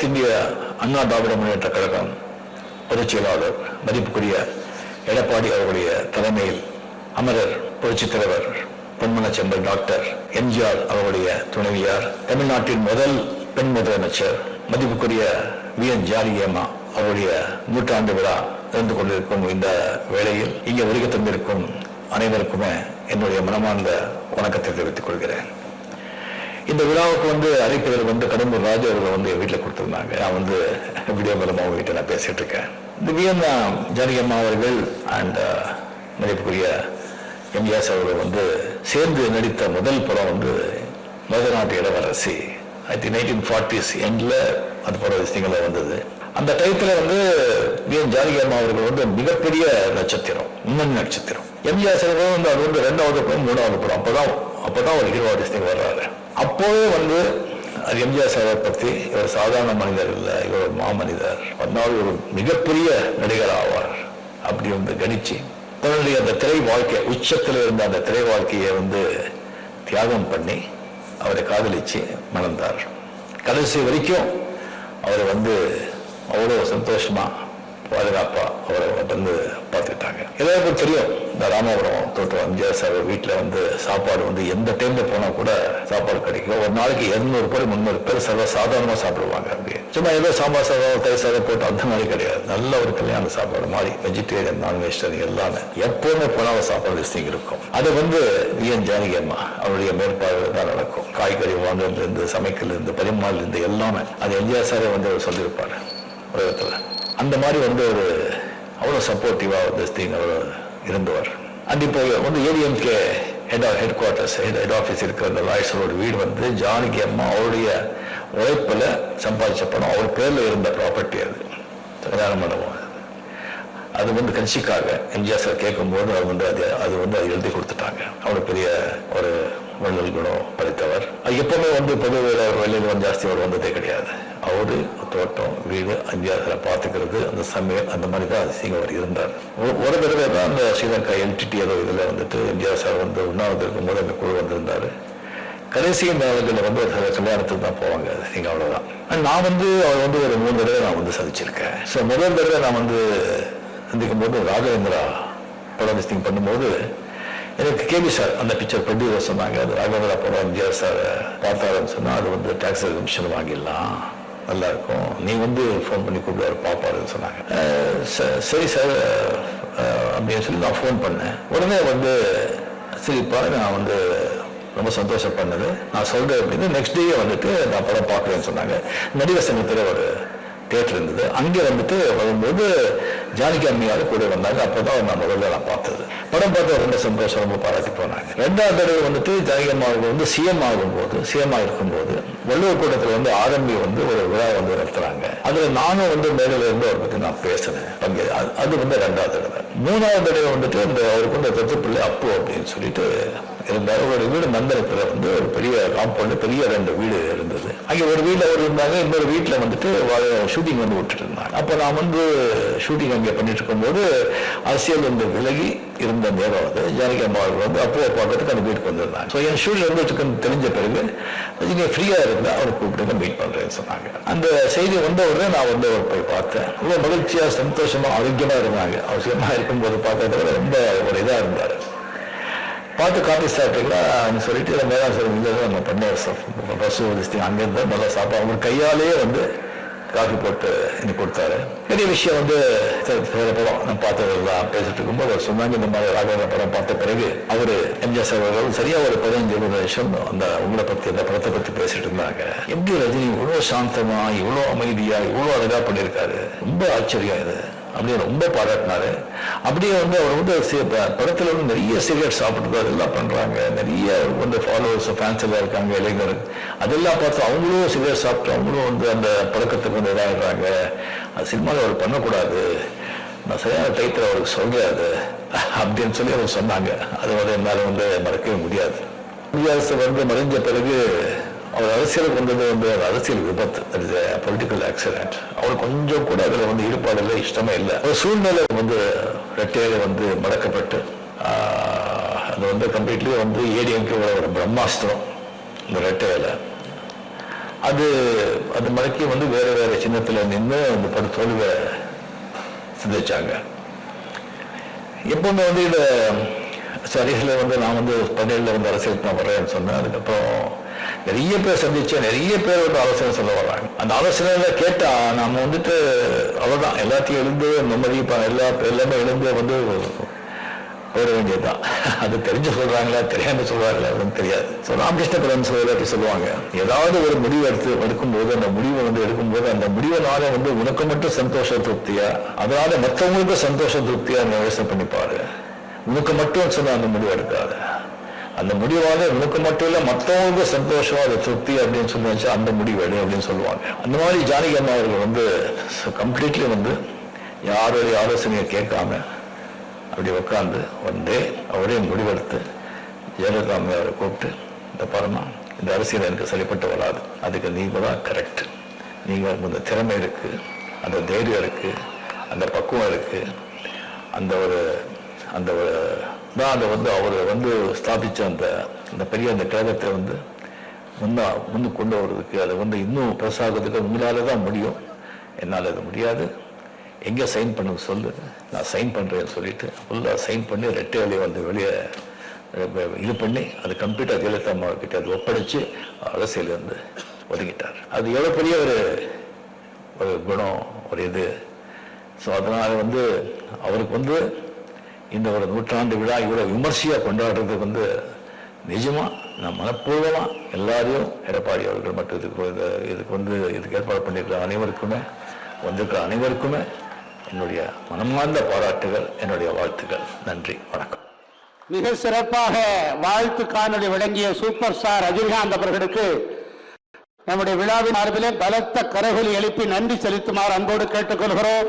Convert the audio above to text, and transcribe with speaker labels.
Speaker 1: அனைத்திந்திய அண்ணா திராவிட முன்னேற்ற கழகம் பொதுச் செயலாளர் மதிப்புக்குரிய எடப்பாடி அவர்களுடைய தலைமையில் அமரர் புரட்சித் தலைவர் பொன்மனச்செம்பல் டாக்டர் எம்ஜிஆர் அவருடைய துணைவியார் தமிழ்நாட்டின் முதல் பெண் முதலமைச்சர் மதிப்புக்குரிய வி. என். ஜாரியம்மா அவருடைய நூற்றாண்டு விழா நடந்து கொண்டிருக்கும் இந்த வேளையில் இங்கே வருகை தந்திருக்கும் அனைவருக்குமே என்னுடைய மனமார்ந்த வணக்கத்தை தெரிவித்துக் கொள்கிறேன். இந்த விழாவுக்கு வந்து அழைப்பதில் வந்து கடம்பூர் ராஜு அவர்கள் வந்து வீட்டில் கொடுத்துருந்தாங்க. நான் வந்து வீடியோ மூலமாக அவங்க வீட்டில் நான் பேசிட்டு இருக்கேன். இந்த ஜானகி அம்மா அவர்கள் அண்ட் uh, மதிப்புக்குரிய எம்ஜிஆர் அவர்கள் வந்து சேர்ந்து நடித்த முதல் படம் வந்து மதுநாட்டு இளவரசி. ஐ திங்க் நைன்டீன் ஃபார்ட்டிஸ் எண்டில் அந்த படம் விஷயங்கள வந்தது. அந்த டயத்தில் வந்து பி என் ஜானகியம்மா அவர்கள் வந்து மிகப்பெரிய நட்சத்திரம் முன்னணி நட்சத்திரம். எம்ஜிஆர் அவர்கள் வந்து அது வந்து ரெண்டாவது படம் மூணாவது படம் அப்போதான் அப்போதான் ஒரு ஹீரோ ஆர்டிஸ்டிங் வர்றாரு. அப்போவே வந்து அது எம்ஜிஆர் சாரை பற்றி இவர் சாதாரண மனிதர் இல்லை இவர் ஒரு மாமனிதர். அதனால் ஒரு மிகப்பெரிய நடிகர் ஆவார் அப்படி வந்து கணிச்சு. தன்னுடைய அந்த திரை வாழ்க்கை உச்சத்தில் இருந்த அந்த திரை வாழ்க்கையை வந்து தியாகம் பண்ணி அவரை காதலிச்சு மணந்தார். கடைசி வரைக்கும் அவரை வந்து அவ்வளோ சந்தோஷமா பாதுகாப்பா அவரை வந்து பார்த்துக்கிட்டாங்க. எல்லாருக்கும் தெரியும் இந்த ராமபுரம் தோட்டம் எம்ஜிஆர் சார் வீட்டில் வந்து சாப்பாடு வந்து எந்த டைம்ல போனால் கூட சாப்பாடு கிடைக்கும். ஒரு நாளைக்கு இருநூறு பேர் முந்நூறு பேர் சர்வ சாதாரணமாக சாப்பிடுவாங்க அப்படி சும்மா ஏதோ சாம்பார் சாதம் தயிர் சாதம் போட்டு அந்த மாதிரி கிடையாது. நல்ல ஒரு கல்யாண சாப்பாடு மாதிரி வெஜிடேரியன் நான் வெஜிடேரியன் எல்லாமே. எப்பவுமே போனாலும் சாப்பாடு லிஸ்டிங் இருக்கும். அது வந்து விஎன் ஜானகி அம்மா அவருடைய மேற்பார்வை தான் நடக்கும். காய்கறி வாங்குறதுலேருந்து சமைக்கிறதுலேருந்து பரிமாறிலிருந்து எல்லாமே. அது எம்ஜிஆர் சாரே வந்து அவர் சொல்லியிருப்பாரு உலகத்தில். அந்த மாதிரி வந்து ஒரு அவ்வளோ சப்போர்ட்டிவாக வந்து திங் அவர் இருந்தவர். அண்ட் இப்போ வந்து ADMK head headquarters head head office இருக்கிற அந்த லாய்ஸரோட வீடு வந்து ஜானகி அம்மா அவருடைய உழைப்பில் சம்பாதிச்ச பணம். அவர் பேரில் இருந்த ப்ராப்பர்ட்டி அது. கல்யாண மண்டபம் அது. அது வந்து கட்சிக்காக எம்ஜிஆர் சார் கேட்கும்போது அது வந்து அது அது வந்து அது எழுதி கொடுத்துட்டாங்க. அவர் பெரிய ஒரு வள்ளல் குணம் படைத்தவர் எப்பவுமே வந்து பொது வெளியில் வந்து ஜாஸ்தி அவர் வந்ததே கிடையாது. அவரு தோட்டம் வீடு எம்ஜிஆர் பார்த்துக்கிறது அந்த சமையல் அந்த மாதிரி தான் அதிசயம் அவர் இருந்தார். ஒரு- ஒரு தடவை தான் அந்த ஸ்ரீலங்கா என்டிடி ஏதோ இதில் வந்துட்டு எம்ஜிஆர் சார் வந்து உண்ணாவது இருக்கும்போது அந்த குழு வந்திருந்தாரு. கடைசி நாளுகளில் வந்து சில கல்யாணத்துக்கு தான் போவாங்க நீங்கள் அவ்வளோதான் நான் வந்து அவர் வந்து ஒரு மூணு தடவை நான் வந்து சந்திச்சிருக்கேன். ஸோ முதல் தடவை நான் வந்து சந்திக்கும் போது ராகவேந்திரா படம் லிஸ்டிங் பண்ணும்போது எனக்கு கேபி சார் அந்த பிக்சர் ப்ரொடியூசர் சொன்னாங்க. அது ராகவேந்திரா படம் எம்ஜிஆர் சார் பார்த்தாருன்னு சொன்னால் அது வந்து டாக்ஸ் கமிஷன் வாங்கிடலாம். நல்லா இருக்கும் நீ வந்து ஃபோன் பண்ணி கூப்பிடுவார் பாப்பாருன்னு சொன்னாங்க. ச- சரி சார் அப்படின்னு சொல்லி நான் ஃபோன் பண்ணேன். உடனே வந்து சரிப்பா நான் வந்து ரொம்ப சந்தோஷம் பண்ணது. நான் சொல்கிறேன் அப்படின்னு நெக்ஸ்ட் டே வந்துட்டு நான் படம் பார்க்குறேன்னு சொன்னாங்க. நடிகர் சங்கத்தில் ஒரு தேட்டர் இருந்தது. அங்கே வந்துட்டு வரும்போது ஜானகி அம்மையார் கூட வந்தாங்க. அப்போதான் நான் முதல்ல நான் பார்த்தது. படம் பார்த்து ரொம்ப சந்தோஷம் ரொம்ப பாராட்டி போனாங்க. ரெண்டாவது தடவை வந்துட்டு ஜானகி அம்மா வந்து சிஎம் ஆகும்போது சிஎம் இருக்கும்போது வள்ளுவர் கூட்டத்தில் வந்து ஆரம்பி வந்து ஒரு விழா வந்து நடத்துறாங்க. அதுல நானும் வந்து மேடையில இருந்து அவரை பத்தி நான் பேசினேன். பங்கு அது- வந்து ரெண்டாவது தடவை. மூணாவது தடவை வந்துட்டு இந்த அவருக்கு வந்து தத்து பிள்ளை அப்பு அப்படின்னு சொல்லிட்டு இருந்தார். ஒரு வீடு மந்திரத்தில் வந்து ஒரு பெரிய காம்பவுண்ட் பெரிய ரெண்டு வீடு இருந்தது. அங்கே ஒரு வீட்டில் அவர் இருந்தாங்க. இன்னொரு வீட்டில் வந்துட்டு ஷூட்டிங் வந்து விட்டுட்டு இருந்தாங்க. அப்போ நான் வந்து ஷூட்டிங் இங்கே பண்ணிட்டு இருக்கும்போது அரசியல் வந்து விலகி இருந்த நேரம் வந்து ஜானகி அம்மா அவர்கள் வந்து அப்போ பார்க்கறதுக்கு அந்த வீட்டுக்கு வந்திருந்தாங்க. ஸோ என் ஷூட்டிங் வந்து தெரிஞ்ச பிறகு நீங்கள் ஃப்ரீயாக இருந்தால் அவரை கூப்பிட்டு மீட் பண்ணுறேன்னு சொன்னாங்க. அந்த செய்தி வந்த உடனே நான் வந்து அவர் போய் பார்த்தேன். ரொம்ப மகிழ்ச்சியாக சந்தோஷமா ஆரோக்கியமாக இருந்தாங்க. அவசியமாக இருக்கும்போது பார்த்ததை ரொம்ப ஒரு இதாக இருந்தார். பார்த்து காப்பி சாப்பிட்டீங்களா சொல்லிட்டு மேலாம் சார் இங்கே தான் நம்ம பண்ண பஸ் ஓடிச்சு அங்கேருந்து நல்லா சாப்பாடு. அவங்க கையாலேயே வந்து காஃபி போட்டு இன்னைக்கு கொடுத்தாரு. பெரிய விஷயம் வந்து சரி, படம் நான் பார்த்ததெல்லாம் பேசிட்டு இருக்கும்போது அவர் சொன்னாங்க இந்த மாதிரி ராகவ படம் பார்த்த பிறகு அவரு எம்ஜிஆர் சார் அவர்கள் சரியா ஒரு பதினஞ்சு இருபது நிமிஷம் அந்த உங்களை பத்தி அந்த படத்தை பத்தி பேசிட்டு இருந்தாங்க. எப்படி ரஜினி இவ்வளோ சாந்தமா இவ்வளோ அமைதியா இவ்வளோ அழகா பண்ணியிருக்காரு. ரொம்ப ஆச்சரியம் இது. அப்படியே ரொம்ப பாராட்டினாரு அப்படியே வந்து அவர் வந்து படத்தில் வந்து நிறைய சிகரெட் சாப்பிட்டு அதெல்லாம் பண்ணுறாங்க நிறைய வந்து ஃபாலோவர்ஸ் ஃபேன்ஸ் எல்லாம் இருக்காங்க இளைஞர். அதெல்லாம் பார்த்து அவங்களும் சிகரெட் சாப்பிட்டு அவங்களும் வந்து அந்த பழக்கத்துக்கு வந்து இதாகிடுறாங்க அது சினிமாவில் அவர் பண்ணக்கூடாது. நான் சரியான டைத்தில் அவருக்கு சொல்றேன் அப்படின்னு சொல்லி அவர் சொன்னாங்க. அது வந்து என்னால் வந்து மறக்கவே முடியாது. இந்திய அரசு வந்து மறைஞ்ச பிறகு அவர் அரசியலுக்கு வந்தது வந்து ஒரு அரசியல் விபத்து. பொலிட்டிக்கல் ஆக்சிடென்ட் அவர் கொஞ்சம் கூட அதில் வந்து ஈடுபாடு இல்லை இஷ்டமே இல்லை. ஒரு சூழ்நிலை வந்து ரெட்டையில வந்து மடக்கப்பட்டு அது வந்து கம்ப்ளீட்லி வந்து ஏடிஎம்கே ஒரு பிரம்மாஸ்திரம் இந்த ரெட்டையில அது அது மடக்கி வந்து வேற வேற சின்னத்தில் நின்று அந்த படு தோல்வியை சிந்திச்சாங்க. எப்பவுமே வந்து இதை சரிசில் வந்து நான் வந்து பதினேழுல வந்து அரசியலுக்கு நான் வரேன்னு சொன்னேன். அதுக்கப்புறம் நிறைய பேர் சந்திச்சேன் நிறைய பேர் வந்து ஆலோசனை சொல்ல வர்றாங்க அந்த ஆலோசனை கேட்டா நாம வந்துட்டு அவ்வளவுதான். எல்லாத்தையும் எழுந்து நிம்மதிப்பாங்க எல்லா எல்லாமே எழுந்து வந்து போயிட வேண்டியதுதான். அது தெரிஞ்சு சொல்றாங்களா தெரியாம சொல்றாங்களா அப்படின்னு தெரியாது. ஸோ ராமகிருஷ்ண பரமசிவர் அப்படி சொல்லுவாங்க. ஏதாவது ஒரு முடிவு எடுத்து எடுக்கும்போது அந்த முடிவை வந்து எடுக்கும்போது அந்த முடிவினால வந்து உனக்கு மட்டும் சந்தோஷ திருப்தியா? அதனால மற்றவங்களுக்கும் சந்தோஷ திருப்தியா? நீ யோசனை பண்ணி உனக்கு மட்டும் சொன்ன அந்த முடிவு எடுக்காத. அந்த முடிவால உனக்கு மட்டும் இல்லை மற்றவங்க சந்தோஷம் அது திருப்தி அப்படின்னு சொல்லி வச்சு அந்த முடிவு எடு அப்படின்னு சொல்லுவாங்க. அந்த மாதிரி ஜானகி அம்மா அவர்கள் வந்து கம்ப்ளீட்லி வந்து யாருடைய ஆலோசனையை கேட்காம அப்படி உட்காந்து வந்தே அவரே முடிவெடுத்து ஜெயலலிதா அவரை கூப்பிட்டு இந்த பரமா இந்த அரசியல் எனக்கு சரிப்பட்டு வராது. அதுக்கு நீங்கள் தான் கரெக்ட் நீங்க இந்த திறமை இருக்குது அந்த தைரியம் இருக்குது அந்த பக்குவம் இருக்குது அந்த ஒரு அந்த ஒரு தான் அதை வந்து அவர் வந்து ஸ்தாபித்த அந்த அந்த பெரிய அந்த கழகத்தை வந்து முன்னா முன்னு கொண்டு வர்றதுக்கு அதை வந்து இன்னும் பெருசாகிறதுக்கு உங்களால் தான் முடியும். என்னால் அது முடியாது. எங்கே சைன் பண்ண சொல்லு. நான் சைன் பண்ணுறேன்னு சொல்லிட்டு ஃபுல்லாக சைன் பண்ணி ரெட்டை வேலையை வந்து வெளியே இது பண்ணி அது கம்ப்யூட்டர் ஜெயலலிதா அம்மா கிட்ட அது ஒப்படைச்சு அரசியல் வந்து ஒதுங்கிட்டார் அது எவ்வளோ பெரிய ஒரு ஒரு குணம் ஒரு இது. ஸோ அதனால் வந்து அவருக்கு வந்து இந்த ஒரு நூற்றாண்டு விழா இவ்வளோ விமர்சையாக கொண்டாடுறதுக்கு வந்து நிஜமாக நான் மனப்பூர்வமாக எல்லாரையும் எடப்பாடி அவர்கள் மட்டும் இதுக்கு இதுக்கு வந்து இதுக்கு ஏற்பாடு பண்ணியிருக்கிற அனைவருக்குமே வந்திருக்கிற அனைவருக்குமே என்னுடைய மனமார்ந்த பாராட்டுகள் என்னுடைய வாழ்த்துக்கள். நன்றி. வணக்கம்.
Speaker 2: மிக சிறப்பாக வாழ்த்து காணொலி வழங்கிய சூப்பர் ஸ்டார் ரஜினிகாந்த் அவர்களுக்கு நம்முடைய விழாவின் சார்பிலே பலத்த கரகொலி எழுப்பி நன்றி செலுத்துமாறு அன்போடு கேட்டுக்கொள்கிறோம்.